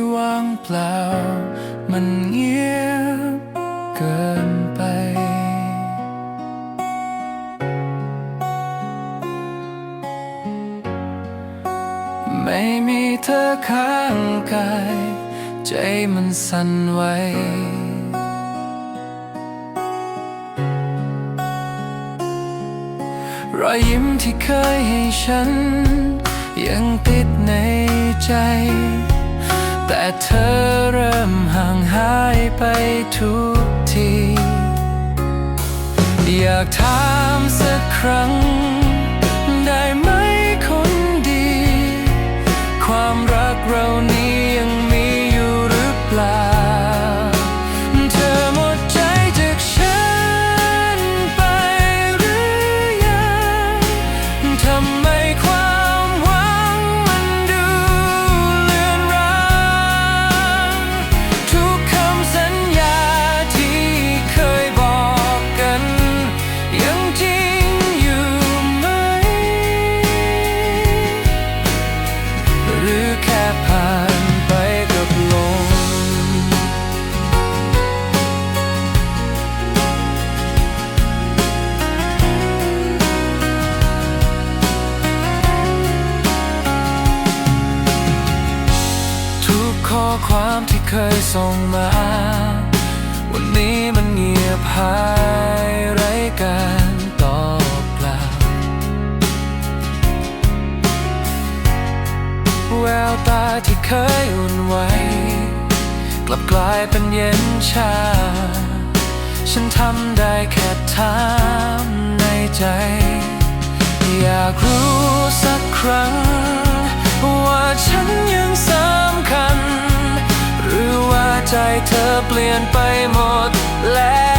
ที่ว่างเปล่า มันเงียบเกินไป ไม่มีเธอข้างกาย ใจมันสั่นไหวรอยยิ้มที่เคยให้ฉัน ยังติดในใจ แต่เธอเริ่มห่างหายไปทุกที อยากถามสักครั้ง ความที่เคยส่งมา วันนี้มันเงียบหายไร้การตอบกลับแววตาที่เคยอุ่นไหวกลับกลายเป็นเย็นชา ฉันทำได้แค่ถามในใจ อยากรู้สักครั้ง ว่าฉัน ใจเธอเปลี่ยนไปหมดแล้ว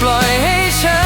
ปล่อยให้ฉัน